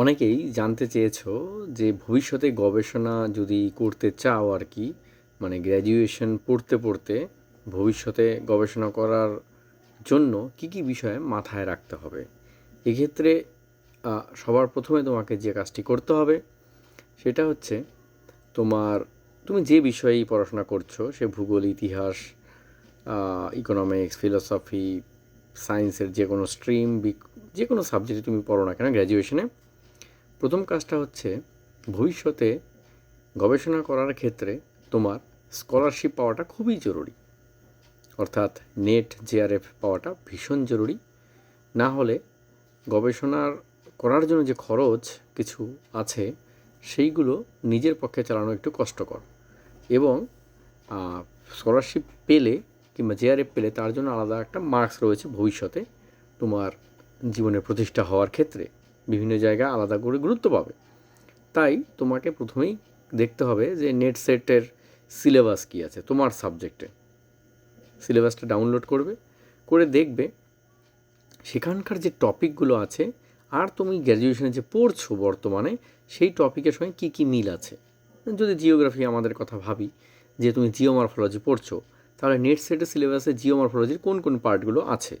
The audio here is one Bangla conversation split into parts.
অনেকেই জানতে চেয়েছো যে ভবিষ্যতে গবেষণা যদি করতে চাও আর কি মানে গ্র্যাজুয়েশন পড়তে পড়তে ভবিষ্যতে গবেষণা করার জন্য কী কী বিষয়ে মাথায় রাখতে হবে? এক্ষেত্রে সবার প্রথমে তোমাকে যে কাজটি করতে হবে সেটা হচ্ছে তোমার, তুমি যে বিষয়েই পড়াশোনা করছ, সে ভূগোল, ইতিহাস ইকোনমিক্স ফিলোসফি সায়েন্সের যে কোনো স্ট্রিম যে কোনো সাবজেক্টে তুমি পড়ো না কেন গ্র্যাজুয়েশনে প্রথম কাজটা হচ্ছে ভবিষ্যতে গবেষণা করার ক্ষেত্রে তোমার স্কলারশিপ পাওয়াটা খুবই জরুরি। অর্থাৎ নেট জেআরএফ পাওয়াটা ভীষণ জরুরি। না হলে গবেষণার করার জন্য যে খরচ কিছু আছে, সেইগুলো নিজের পক্ষে চালানো একটু কষ্টকর। এবং স্কলারশিপ পেলে কিংবা জেআরএফ পেলে তার জন্য আলাদা একটা মার্কস রয়েছে ভবিষ্যতে তোমার জীবনে প্রতিষ্ঠা হওয়ার ক্ষেত্রে। বিভিন্ন জায়গায় আলাদা করে গুরুত্ব পাবে। তাই তোমাকে প্রথমেই দেখতে হবে যে নেট সেটের সিলেবাস কী আছে, তোমার সাবজেক্টে সিলেবাসটা ডাউনলোড করবে, করে দেখবে সেখানকার যে টপিকগুলো আছে আর তুমি গ্র্যাজুয়েশনে যে পড়ছো বর্তমানে, সেই টপিকের সঙ্গে কী কী মিল আছে। যদি জিওগ্রাফি আমাদের কথা ভাবি, যে তুমি জিওমরফোলজি পড়ছো, তাহলে নেট সেটের সিলেবাসে জিওমরফোলজির কোন কোন পার্টগুলো আছে?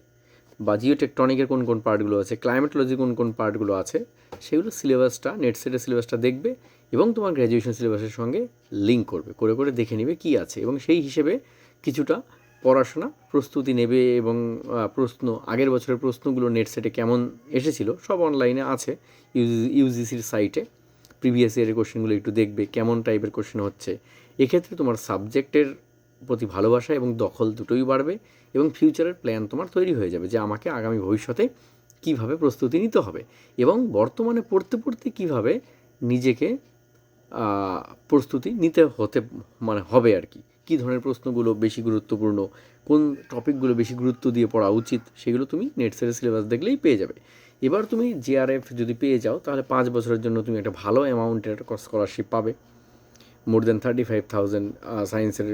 বা জিওটেকটনিকের কোন কোন পার্টগুলো আছে ক্লাইমেটোলজির কোন কোন পার্টগুলো আছে, সেগুলো সিলেবাসটা নেট সেটের সিলেবাসটা দেখবে এবং তোমার গ্র্যাজুয়েশন সিলেবাসের সঙ্গে লিঙ্ক করবে। করে করে দেখে নেবে কী আছে এবং সেই হিসেবে কিছুটা পড়াশোনা প্রস্তুতি নেবে এবং প্রশ্ন, আগের বছরের প্রশ্নগুলো নেট সেটে কেমন এসেছিল সব অনলাইনে আছে। ইউজিসির সাইটে প্রিভিয়াস ইয়ারের কোশ্চেনগুলো একটু দেখবে, কেমন টাইপের কোশ্চেন হচ্ছে। এক্ষেত্রে তোমার সাবজেক্টের প্রতি ভালোবাসা এবং দখল দুটোই বাড়বে এবং ফিউচারের প্ল্যান তোমার তৈরি হয়ে যাবে যে আমাকে আগামী ভবিষ্যতে কীভাবে প্রস্তুতি নিতে হবে এবং বর্তমানে পড়তে পড়তে কীভাবে নিজেকে প্রস্তুতি নিতে হতে মানে হবে আর কি। কী ধরনের প্রশ্নগুলো বেশি গুরুত্বপূর্ণ, কোন টপিকগুলো বেশি গুরুত্ব দিয়ে পড়া উচিত, সেগুলো তুমি নেট সেটের সিলেবাস দেখলেই পেয়ে যাবে। এবার তুমি জেআরএফ যদি পেয়ে যাও, তাহলে পাঁচ বছরের জন্য তুমি একটা ভালো অ্যামাউন্টের স্কলারশিপ পাবে। More than thirty five thousand সায়েন্সের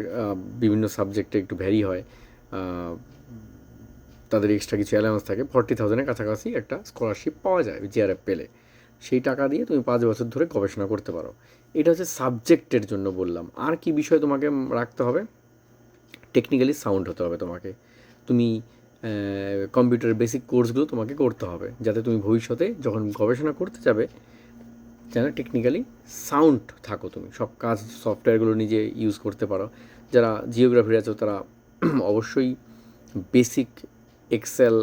বিভিন্ন সাবজেক্টে একটু ভ্যারি হয় তাদের এক্সট্রা কিছু অ্যালাউন্স থাকে। ফর্টি থাউজেন্ডের কাছাকাছি একটা স্কলারশিপ পাওয়া যায় জিআরএফ পেলে। সেই টাকা দিয়ে তুমি পাঁচ বছর ধরে গবেষণা করতে পারো। এটা হচ্ছে সাবজেক্টের জন্য বললাম। আর কি বিষয় তোমাকে রাখতে হবে? টেকনিক্যালি সাউন্ড হতে হবে তোমাকে। তুমি কম্পিউটারের বেসিক কোর্সগুলো তোমাকে করতে হবে। যাতে তুমি ভবিষ্যতে যখন গবেষণা করতে যাবে যেন টেকনিক্যালি সাউন্ড থাকো তুমি। সব কাজ সফটওয়্যারগুলো নিজে ইউজ করতে পারো। যারা জিওগ্রাফির আছো, তারা অবশ্যই বেসিক এক্সেল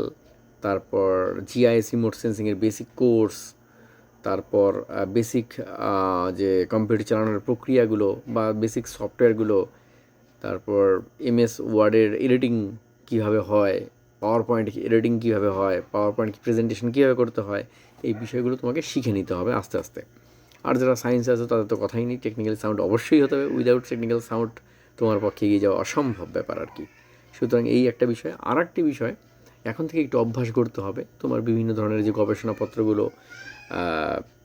তারপর জিআইএস রিমোট সেন্সিংয়ের বেসিক কোর্স তারপর বেসিক যে কম্পিউটার চালানোর প্রক্রিয়াগুলো বা বেসিক সফটওয়্যারগুলো তারপর এমএস ওয়ার্ডের এডিটিং কীভাবে হয় পাওয়ার পয়েন্ট এডিটিং কীভাবে হয় পাওয়ার পয়েন্ট প্রেজেন্টেশন কীভাবে করতে হয়, এই বিষয়গুলো তোমাকে শিখে নিতে হবে আস্তে আস্তে। আর যারা সায়েন্স আছে, তাদের তো কথাই নেই টেকনিক্যাল সাউন্ড অবশ্যই হতে হবে। উইদাউট টেকনিক্যাল সাউন্ড তোমার পক্ষে এগিয়ে যাওয়া অসম্ভব ব্যাপার আর কি। সুতরাং এই একটা বিষয়। আর একটি বিষয়, এখন থেকে একটু অভ্যাস করতে হবে। তোমার বিভিন্ন ধরনের যে গবেষণাপত্রগুলো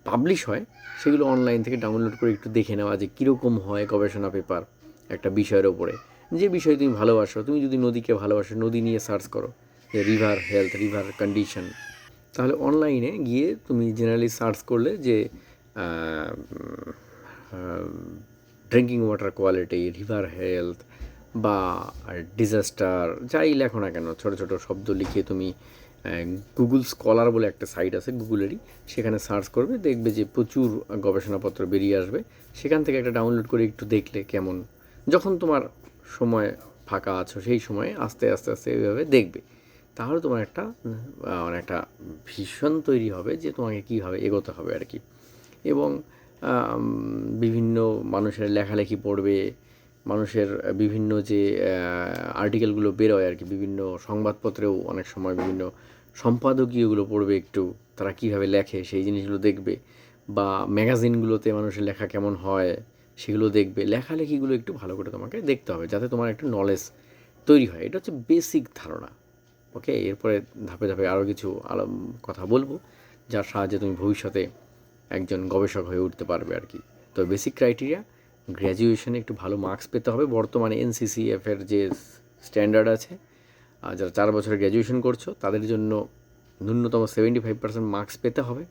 পাবলিশ হয়, সেগুলো অনলাইন থেকে ডাউনলোড করে একটু দেখে নেওয়া যে কীরকম হয় গবেষণা পেপার একটা বিষয়ের ওপরে। যে বিষয় তুমি ভালোবাসো, তুমি যদি নদীকে ভালোবাসো, নদী নিয়ে সার্চ করো রিভার হেলথ রিভার কন্ডিশন তাহলে অনলাইনে গিয়ে তুমি জেনারেলি সার্চ করলে যে drinking water quality river health বা ডিজাস্টার যাই লেখো না কেন, ছোটো ছোটো শব্দ লিখে তুমি গুগল স্কলার বলে একটা সাইট আছে গুগলেরই সেখানে সার্চ করবে, দেখবে যে প্রচুর গবেষণাপত্র বেরিয়ে আসবে। সেখান থেকে একটা ডাউনলোড করে একটু দেখলে কেমন। যখন তোমার সময় ফাঁকা আছো, সেই সময়ে আস্তে আস্তে আস্তে এইভাবে দেখবে। তাহলে তোমার একটা মানে একটা ভীষণ তৈরি হবে যে তোমাকে কীভাবে এগোতে হবে আর কি। এবং বিভিন্ন মানুষের লেখালেখি পড়বে, মানুষের বিভিন্ন যে আর্টিকেলগুলো বেরোয় আর কি, বিভিন্ন সংবাদপত্রেও অনেক সময় বিভিন্ন সম্পাদকীয়গুলো পড়বে একটু, তারা কীভাবে লেখে সেই জিনিসগুলো দেখবে, বা ম্যাগাজিনগুলোতে মানুষের লেখা কেমন হয় সেগুলো দেখবে, লেখালেখিগুলো একটু ভালো করে তোমাকে দেখতে হবে, যাতে তোমার একটা নলেজ তৈরি হয়। এটা হচ্ছে বেসিক ধারণা। ওকে, এরপরে ধাপে ধাপে আরও কিছু আলো কথা বলব, যার সাহায্যে তুমি ভবিষ্যতে একজন গবেষক হয়ে উঠতে পারবে আর কি। তো বেসিক ক্রাইটেরিয়া গ্র্যাজুয়েশনে একটু ভালো মার্কস পেতে হবে। বর্তমানে এনসিসিএফ এর যে স্ট্যান্ডার্ড আছে যারা চার বছরে গ্র্যাজুয়েশন করছ, তাদের জন্য ন্যূনতম সেভেন্টি ফাইভ পার্সেন্ট মার্কস পেতে হবে।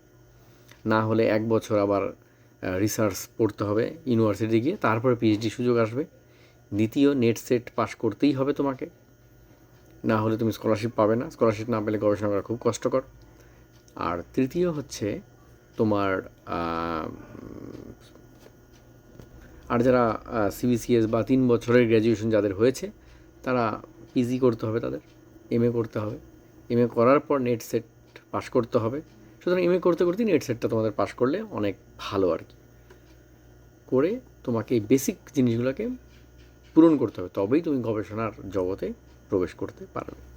না হলে এক বছর আবার রিসার্চ পড়তে হবে ইউনিভার্সিটি গিয়ে, তারপরে পিএইচডি সুযোগ আসবে। দ্বিতীয় নেট সেট পাস করতেই হবে তোমাকে। না হলে তুমি স্কলারশিপ পাবে না। স্কলারশিপ না পেলে গবেষণা করা খুব কষ্টকর। আর তৃতীয় হচ্ছে তোমার আর যারা সিবিসিএস বা তিন বছরের গ্র্যাজুয়েশন যাদের হয়েছে, তারা পিজি করতে হবে তাদের। এমএ করতে হবে। এমএ করার পর নেট সেট পাশ করতে হবে। সুতরাং এমএ করতে করতেই নেট সেটটা তোমাদের পাশ করলে অনেক ভালো আর কি। করে তোমাকে এই বেসিক জিনিসগুলোকে পূরণ করতে হবে। তবেই তুমি গবেষণার জগতে প্রবেশ করতে পারবে